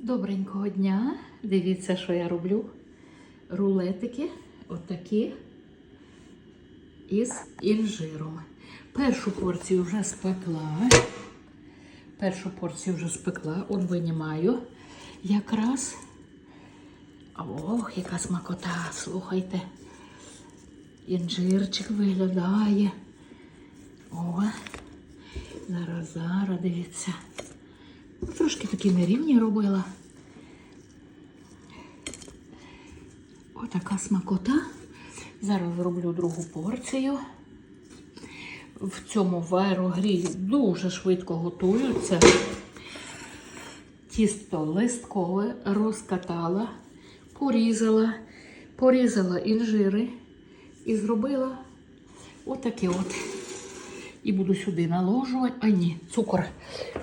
Добренького дня. Дивіться, що я роблю. Рулетики отакі із інжиром. Першу порцію вже спекла. Першу порцію вже спекла, от винімаю якраз. Ох, яка смакота, слухайте. Інжирчик виглядає. О, зараз, зараз, дивіться. Трошки такі нерівні робила. Отака смакота. Зараз зроблю другу порцію. В цьому ваерогрілі дуже швидко готуються. Тісто листкове розкатала, порізала, порізала інжири і зробила отаке от. І буду сюди наложувати. А ні, цукор.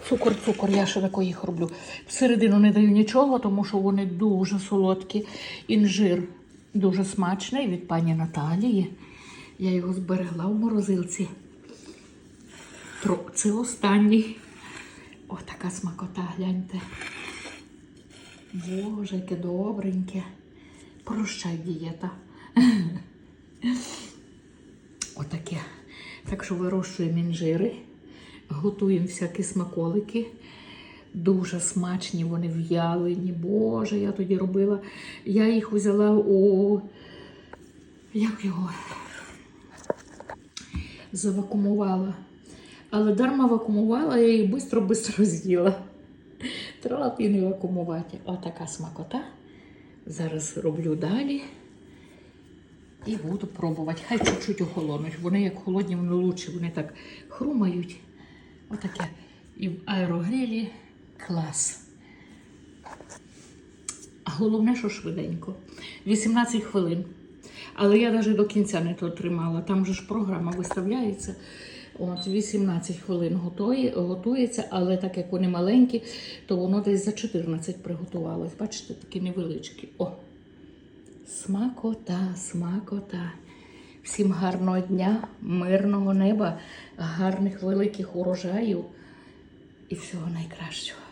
Цукор, цукор, я ще тако їх роблю. Всередину не даю нічого, тому що вони дуже солодкі. Інжир дуже смачний від пані Наталії. Я його зберегла в морозилці. Це останній. О, така смакота, гляньте. Боже, яке добреньке. Прощай, дієта. Отаке. Так що вирощуємо інжири, готуємо всякі смаколики. Дуже смачні, вони в'ялені. Боже, я тоді робила. Я їх взяла у. Як його? Завакумувала. Але дарма вакуумувала, я їх швидко-швидко з'їла. Треба б і не вакуумувати. Отака смакота. Зараз роблю далі. І буду пробувати. Хай чуть-чуть охолонуть. Вони як холодні, вони лучше, вони так хрумають. Отаке. І в аерогрилі клас. А головне, що швиденько. 18 хвилин. Але я навіть до кінця не то тримала. Там же ж програма виставляється. От 18 хвилин готує, готується, але так як вони маленькі, то воно десь за 14 приготувалось. Бачите, такі невеличкі. О! Смакота, смакота. Всім гарного дня, мирного неба, гарних великих урожаїв і всього найкращого.